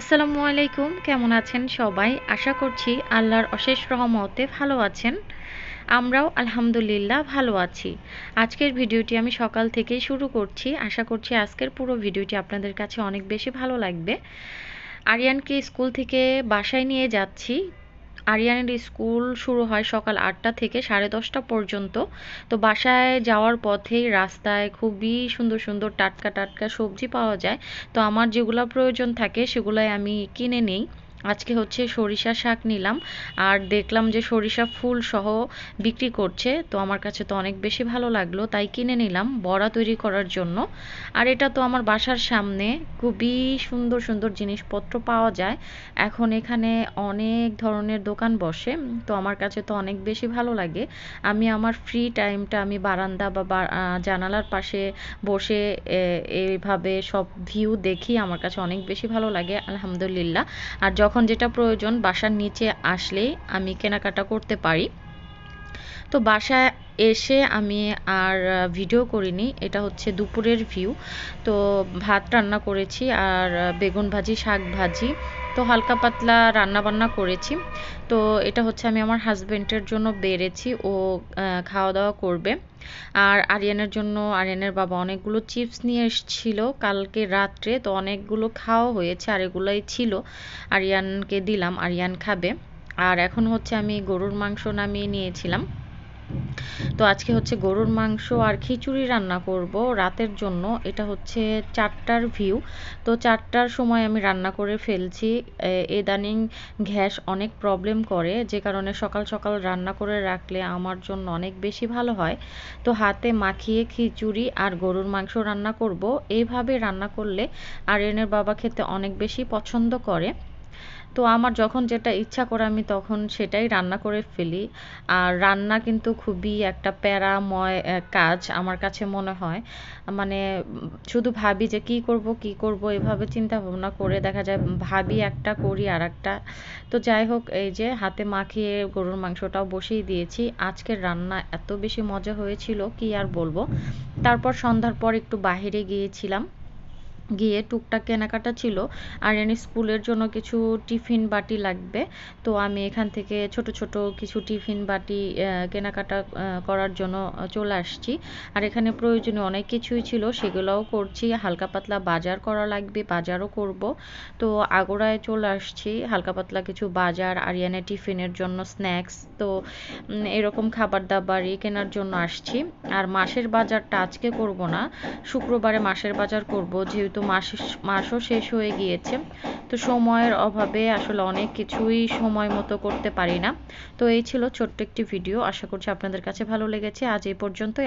আসসালামু আলাইকুম, কেমন আছেন সবাই? আশা করছি আল্লাহর অশেষ রহমতে ভালো আছেন। আমরাও আলহামদুলিল্লাহ ভালো আছি। আজকের ভিডিওটি আমি সকাল থেকেই শুরু করছি। আশা করছি আজকের পুরো ভিডিওটি আপনাদের কাছে অনেক বেশি ভালো লাগবে। আরিয়ানকে স্কুল থেকে বাসায় নিয়ে যাচ্ছি। আরিয়ানের স্কুল শুরু হয় সকাল আটটা থেকে সাড়ে দশটা পর্যন্ত। তো বাসায় যাওয়ার পথেই রাস্তায় খুবই সুন্দর সুন্দর টাটকা টাটকা সবজি পাওয়া যায়। তো আমার যেগুলো প্রয়োজন থাকে সেগুলাই আমি কিনে নিই। আজকে হচ্ছে সরিষা শাক নিলাম আর দেখলাম যে সরিষা ফুল সহ বিক্রি করছে, তো আমার কাছে তো অনেক বেশি ভালো লাগল, তাই কিনে নিলাম বড়া তৈরি করার জন্য। আর এটা তো আমার বাসার সামনে, খুবই সুন্দর সুন্দর জিনিসপত্র পাওয়া যায়। এখন এখানে অনেক ধরনের দোকান বসে, তো আমার কাছে তো অনেক বেশি ভালো লাগে। আমি আমার ফ্রি টাইমটা আমি বারান্দা বা জানালার পাশে বসে এইভাবে সব ভিউ দেখি, আমার কাছে অনেক বেশি ভালো লাগে, আলহামদুলিল্লাহ। আর যখন যখন যেটা প্রয়োজন, বাসার নিচে আসলে আমি কেনাকাটা করতে পারি। তো বাসায় এসে আমি আর ভিডিও করিনি, এটা হচ্ছে দুপুরের ভিউ। তো ভাত রান্না করেছি আর বেগুন ভাজি, শাক ভাজি তো হালকা পাতলা রান্না বান্না করেছি। তো এটা হচ্ছে আমি আমার হাজব্যান্ডের জন্য বেড়েছি। ও খাওয়া দাওয়া করবে। আর আরিয়ানের জন্য, আরিয়ানের বাবা অনেকগুলো চিপস নিয়ে এসেছিল কালকে রাত্রে। তো অনেকগুলো খাওয়া হয়েছে আর এগুলোই ছিল। আরিয়ানকে দিলাম, আরিয়ান খাবে। আর এখন হচ্ছে আমি গরুর মাংস নামিয়ে নিয়েছিলাম। তো আজকে হচ্ছে গরুর মাংস আর খিচুড়ি রান্না করব রাতের জন্য। এটা হচ্ছে চারটার ভিউ তো চারটার সময় আমি রান্না করে ফেলছি। এদানিং গ্যাস অনেক প্রবলেম করে, যে কারণে সকাল সকাল রান্না করে রাখলে আমার জন্য অনেক বেশি ভালো হয়। তো হাতে মাখিয়ে খিচুড়ি আর গরুর মাংস রান্না করব। এইভাবে রান্না করলে আর এনের বাবা খেতে অনেক বেশি পছন্দ করে। তো আমার যখন যেটা ইচ্ছা করে আমি তখন সেটাই রান্না করে ফেলি। আর রান্না কিন্তু খুবই একটা প্যারাময় কাজ আমার কাছে মনে হয়। মানে শুধু ভাবি যে কি করব কি করব, এভাবে চিন্তা ভাবনা করে দেখা যায় ভাবি একটা করি আর একটা তো যাই হোক, এই যে হাতে মাখিয়ে গরুর মাংসটাও বসিয়ে দিয়েছি। আজকের রান্না এত বেশি মজা হয়েছিল, কি আর বলব? তারপর সন্ধ্যার পর একটু বাহিরে গিয়েছিলাম। গিয়ে টুকটাক কেনাকাটা ছিল, আর এনে স্কুলের জন্য কিছু টিফিন বাটি লাগবে। তো আমি এখান থেকে ছোট ছোট কিছু টিফিন বাটি কেনাকাটা করার জন্য চলে আসছি। আর এখানে প্রয়োজনীয় অনেক কিছুই ছিল, সেগুলোও করছি। হালকা পাতলা বাজার করা লাগবে, বাজারও করব। তো আগোড়ায় চলে আসছি, হালকা পাতলা কিছু বাজার, আরিয়ানের টিফিনের জন্য স্ন্যাক্স। তো এরকম খাবার দাবারই কেনার জন্য আসছি। আর মাসের বাজারটা আজকে করব না, শুক্রবারে মাসের বাজার করব, যেহেতু যেহেতু মাস, মাসও শেষ হয়ে গিয়েছে। তো সময়ের অভাবে আসলে অনেক কিছুই সময় মতো করতে পারি না। তো এই ছিল ছোট্ট একটি ভিডিও। আশা করছি আপনাদের কাছে ভালো লেগেছে। আজ এই পর্যন্তই।